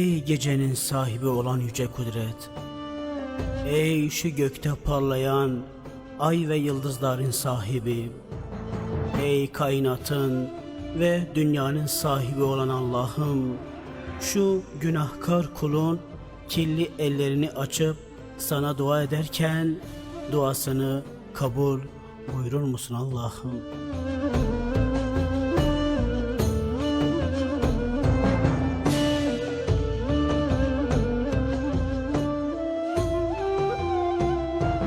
gecenin sahibi olan yüce kudret. Ey şu gökte parlayan ay ve yıldızların sahibi. Ey kainatın ve dünyanın sahibi olan Allah'ım. Şu günahkar kulun kirli ellerini açıp sana dua ederken duasını kabul buyurur musun Allah'ım?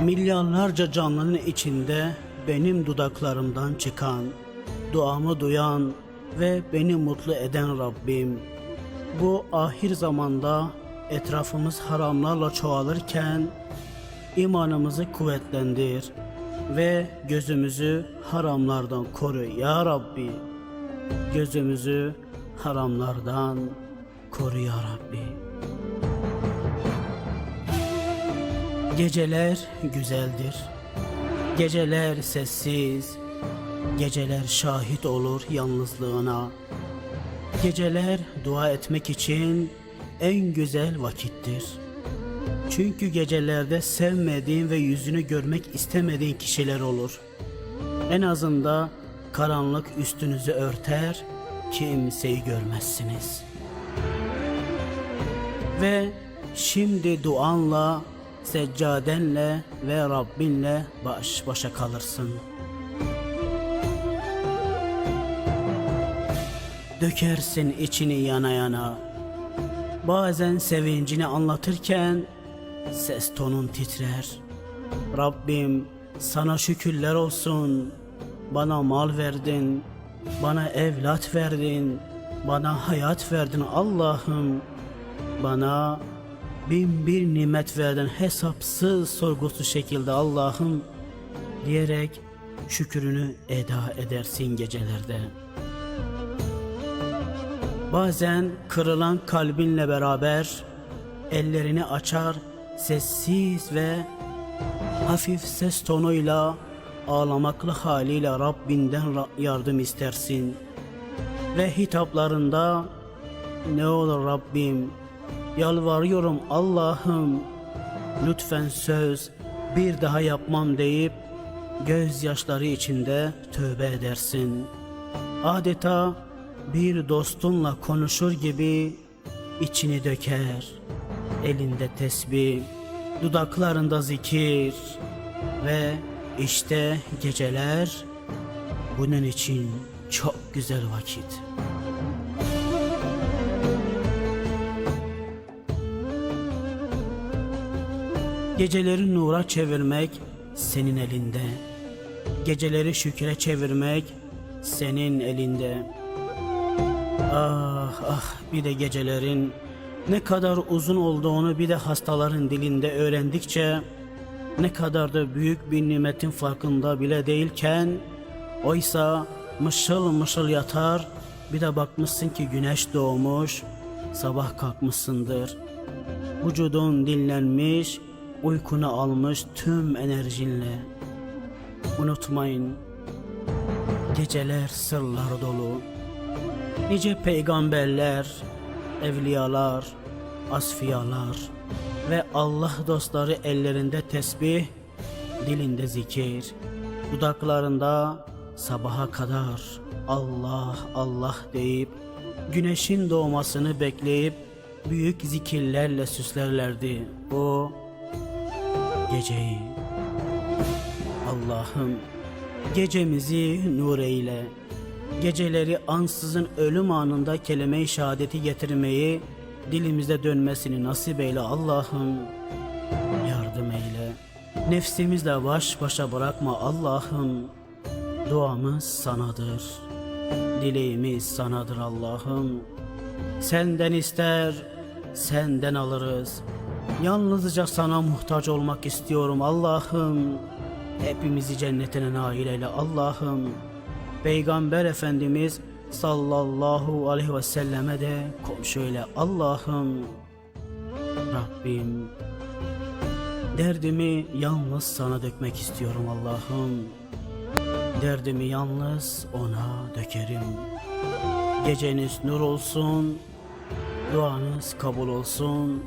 Milyarlarca canlının içinde benim dudaklarımdan çıkan, duamı duyan ve beni mutlu eden Rabbim. Bu ahir zamanda etrafımız haramlarla çoğalırken imanımızı kuvvetlendir ve gözümüzü haramlardan koru ya Rabbi. Gözümüzü haramlardan koru ya Rabbi. Geceler güzeldir. Geceler sessiz. Geceler şahit olur yalnızlığına. Geceler dua etmek için en güzel vakittir. Çünkü gecelerde sevmediğin ve yüzünü görmek istemediğin kişiler olur. En azında karanlık üstünüzü örter, kimseyi görmezsiniz. Ve şimdi duanla, seccadenle ve Rabbinle baş başa kalırsın. Dökersin içini yana yana. Bazen sevincini anlatırken ses tonun titrer. Rabbim sana şükürler olsun. Bana mal verdin, bana evlat verdin, bana hayat verdin Allah'ım. Bana bin bir nimet verdin hesapsız sorgusuz şekilde Allah'ım diyerek şükrünü eda edersin gecelerde. Bazen kırılan kalbinle beraber ellerini açar sessiz ve hafif ses tonuyla ağlamaklı haliyle Rabbinden ra- yardım istersin. Ve hitaplarında ne olur Rabbim yalvarıyorum Allah'ım lütfen söz bir daha yapmam deyip gözyaşları içinde tövbe edersin. Adeta bir dostunla konuşur gibi içini döker. Elinde tesbih, dudaklarında zikir ve işte geceler bunun için çok güzel vakit. Geceleri nura çevirmek senin elinde. Geceleri şükre çevirmek senin elinde. Ah ah bir de gecelerin ne kadar uzun olduğunu bir de hastaların dilinde öğrendikçe ne kadar da büyük bir nimetin farkında bile değilken oysa mışıl mışıl yatar bir de bakmışsın ki güneş doğmuş sabah kalkmışsındır. Vücudun dinlenmiş uykunu almış tüm enerjinle. Unutmayın geceler sırlar dolu. Nice peygamberler, evliyalar, asfiyalar ve Allah dostları ellerinde tesbih, dilinde zikir, dudaklarında sabaha kadar Allah Allah deyip güneşin doğmasını bekleyip büyük zikirlerle süslerlerdi o geceyi. Allah'ım gecemizi nur eyle. Geceleri ansızın ölüm anında kelime-i şehadeti getirmeyi dilimizde dönmesini nasip eyle Allah'ım. Yardım eyle. Nefsimizle baş başa bırakma Allah'ım. Duamız sanadır. Dileğimiz sanadır Allah'ım. Senden ister, senden alırız. Yalnızca sana muhtaç olmak istiyorum Allah'ım. Hepimizi cennetine nail eyle Allah'ım. Peygamber Efendimiz sallallahu aleyhi ve selleme de komşu eyle Allah'ım. Rabbim derdimi yalnız sana dökmek istiyorum Allah'ım. Derdimi yalnız ona dökerim. Geceniz nur olsun, Duanız kabul olsun.